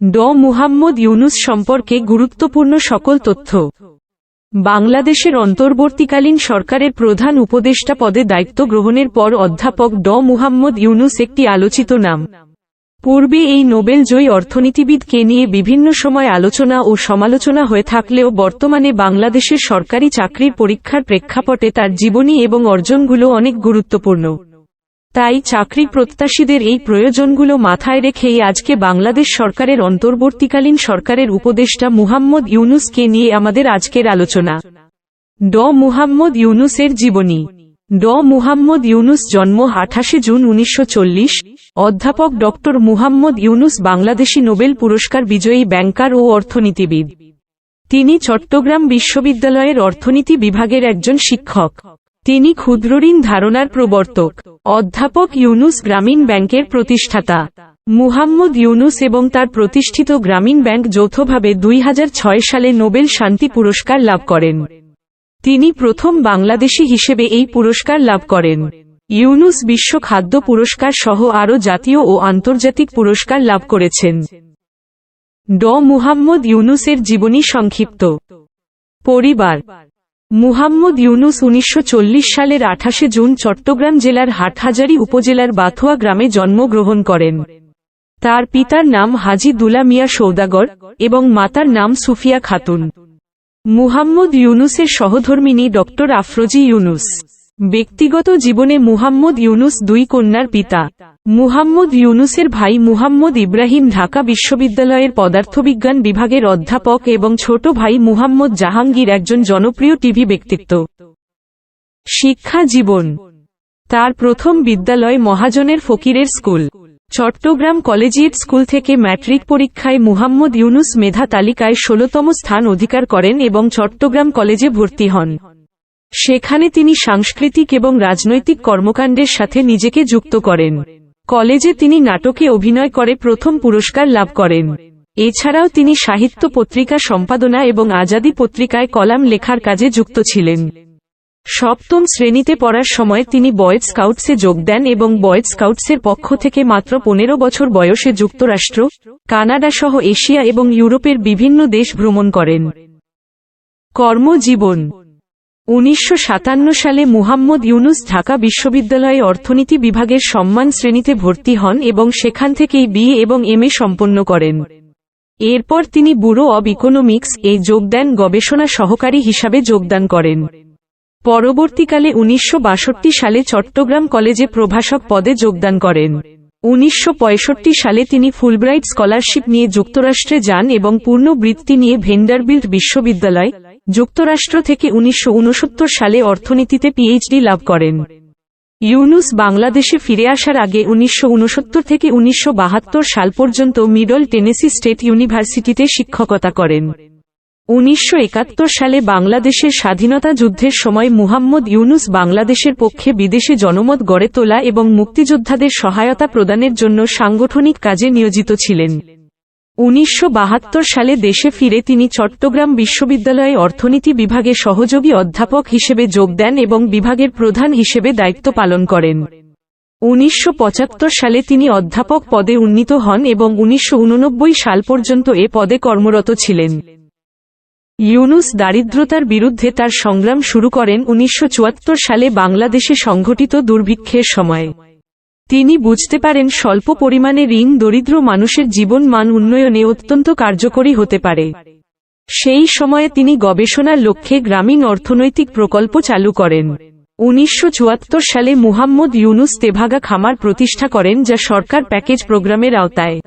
ড. মুহাম্মদ ইউনুস সম্পর্কে গুরুত্বপূর্ণ সকল তথ্য। বাংলাদেশের অন্তর্বর্তীকালীন সরকারের প্রধান উপদেষ্টা পদে দায়িত্ব গ্রহণের পর অধ্যাপক ড. মুহাম্মদ ইউনুস একটি আলোচিত নাম। পূর্বে এই নোবেল জয়ী অর্থনীতিবিদকে নিয়ে বিভিন্ন সময় আলোচনা ও সমালোচনা হয়ে থাকলেও বর্তমানে বাংলাদেশের সরকারি চাকরির পরীক্ষার প্রেক্ষাপটে তার জীবনী এবং অর্জনগুলো অনেক গুরুত্বপূর্ণ। তাই চাকরি প্রত্যাশীদের এই প্রয়োজনগুলো মাথায় রেখেই আজকে বাংলাদেশ সরকারের অন্তর্বর্তীকালীন সরকারের উপদেষ্টা মুহাম্মদ ইউনুসকে নিয়ে আমাদের আজকের আলোচনা। ড মুহাম্মদ ইউনুসের জীবনী। ড মুহাম্মদ ইউনুস জন্ম আঠাশে জুন উনিশশো চল্লিশ। অধ্যাপক ড মুহাম্মদ ইউনুস বাংলাদেশী নোবেল পুরস্কার বিজয়ী ব্যাংকার ও অর্থনীতিবিদ। তিনি চট্টগ্রাম বিশ্ববিদ্যালয়ের অর্থনীতি বিভাগের একজন শিক্ষক। তিনি ক্ষুদ্রঋণ ধারণার প্রবর্তক, অধ্যাপক ইউনুস গ্রামীণ ব্যাংকের প্রতিষ্ঠাতা। মুহাম্মদ ইউনুস এবং তার প্রতিষ্ঠিত গ্রামীণ ব্যাংক যৌথভাবে দুই হাজার ছয় সালে নোবেল শান্তি পুরস্কার লাভ করেন। তিনি প্রথম বাংলাদেশি হিসেবে এই পুরস্কার লাভ করেন। ইউনুস বিশ্ব খাদ্য পুরস্কার সহ আরও জাতীয় ও আন্তর্জাতিক পুরস্কার লাভ করেছেন। ড মুহাম্মদ ইউনুসের জীবনী সংক্ষিপ্ত। পরিবার মুহাম্মদ ইউনুস উনিশশো চল্লিশ সালের আঠাশে জুন চট্টগ্রাম জেলার হাটহাজারি উপজেলার বাথুয়া গ্রামে জন্মগ্রহণ করেন। তার পিতার নাম হাজি দুলা মিয়া সৌদাগর এবং মাতার নাম সুফিয়া খাতুন। মুহাম্মদ ইউনুসের সহধর্মিনী ডক্টর আফরোজি ইউনুস। ব্যক্তিগত জীবনে মুহাম্মদ ইউনুস দুই কন্যার পিতা। মুহাম্মদ ইউনুসের ভাই মুহাম্মদ ইব্রাহিম ঢাকা বিশ্ববিদ্যালয়ের পদার্থবিজ্ঞান বিভাগের অধ্যাপক এবং ছোট ভাই মুহাম্মদ জাহাঙ্গীর একজন জনপ্রিয় টিভি ব্যক্তিত্ব। শিক্ষা জীবন। তার প্রথম বিদ্যালয় মহাজনের ফকিরের স্কুল। চট্টগ্রাম কলেজিয়েট স্কুল থেকে ম্যাট্রিক পরীক্ষায় মুহাম্মদ ইউনুস মেধা তালিকায় ষোলতম স্থান অধিকার করেন এবং চট্টগ্রাম কলেজে ভর্তি হন। সেখানে তিনি সাংস্কৃতিক এবং রাজনৈতিক কর্মকাণ্ডের সাথে নিজেকে যুক্ত করেন। কলেজে তিনি নাটকে অভিনয় করে প্রথম পুরস্কার লাভ করেন। এছাড়াও তিনি সাহিত্য পত্রিকা সম্পাদনা এবং আজাদি পত্রিকায় কলাম লেখার কাজে যুক্ত ছিলেন। সপ্তম শ্রেণীতে পড়ার সময় তিনি বয়েজ স্কাউটসে যোগ দেন এবং বয়েজ স্কাউটসের পক্ষ থেকে মাত্র পনেরো বছর বয়সে যুক্তরাষ্ট্র, কানাডা সহ এশিয়া এবং ইউরোপের বিভিন্ন দেশ ভ্রমণ করেন। কর্মজীবন উনিশশো সাতান্ন সালে মুহাম্মদ ইউনুস ঢাকা বিশ্ববিদ্যালয়ে অর্থনীতি বিভাগের সম্মান শ্রেণীতে ভর্তি হন এবং সেখান থেকেই বিএ এবং এম সম্পন্ন করেন। এরপর তিনি ব্যুরো অব ইকোনমিক্স এ যোগ দেন, গবেষণা সহকারী হিসাবে যোগদান করেন। পরবর্তীকালে উনিশশো বাষট্টি সালে চট্টগ্রাম কলেজে প্রভাষক পদে যোগদান করেন। উনিশশো পঁয়ষট্টি সালে তিনি ফুলব্রাইট স্কলারশিপ নিয়ে যুক্তরাষ্ট্রে যান এবং পূর্ণ বৃত্তি নিয়ে ভেন্ডারবিল্ট বিশ্ববিদ্যালয় যুক্তরাষ্ট্র থেকে উনিশশো উনসত্তর সালে অর্থনীতিতে পিএইচডি লাভ করেন। ইউনুস বাংলাদেশে ফিরে আসার আগে উনিশশো উনসত্তর থেকে উনিশশো বাহাত্তর সাল পর্যন্ত মিডল টেনেসি স্টেট ইউনিভার্সিটিতে শিক্ষকতা করেন। উনিশশো একাত্তর সালে বাংলাদেশের স্বাধীনতা যুদ্ধের সময় মুহাম্মদ ইউনুস বাংলাদেশের পক্ষে বিদেশে জনমত গড়ে তোলা এবং মুক্তিযোদ্ধাদের সহায়তা প্রদানের জন্য সাংগঠনিক কাজে নিয়োজিত ছিলেন। উনিশশো বাহাত্তর সালে দেশে ফিরে তিনি চট্টগ্রাম বিশ্ববিদ্যালয়ে অর্থনীতি বিভাগে সহযোগী অধ্যাপক হিসেবে যোগ দেন এবং বিভাগের প্রধান হিসেবে দায়িত্ব পালন করেন। উনিশশো পঁচাত্তর সালে তিনি অধ্যাপক পদে উন্নীত হন এবং উনিশশো উননব্বই সাল পর্যন্ত এ পদে কর্মরত ছিলেন। ইউনুস দারিদ্রতার বিরুদ্ধে তার সংগ্রাম শুরু করেন উনিশশো চুয়াত্তর সালে বাংলাদেশে সংঘটিত দুর্ভিক্ষের সময়। তিনি বুঝতে পারেন স্বল্প পরিমাণে ঋণ দরিদ্র মানুষের জীবন মান উন্নয়নে অত্যন্ত কার্যকরী হতে পারে। সেই সময়ে তিনি গবেষণার লক্ষ্যে গ্রামীণ অর্থনৈতিক প্রকল্প চালু করেন। উনিশশো চুয়াত্তর সালে মুহাম্মদ ইউনুস তেভাগা খামার প্রতিষ্ঠা করেন যা সরকার প্যাকেজ প্রোগ্রামের আওতায়।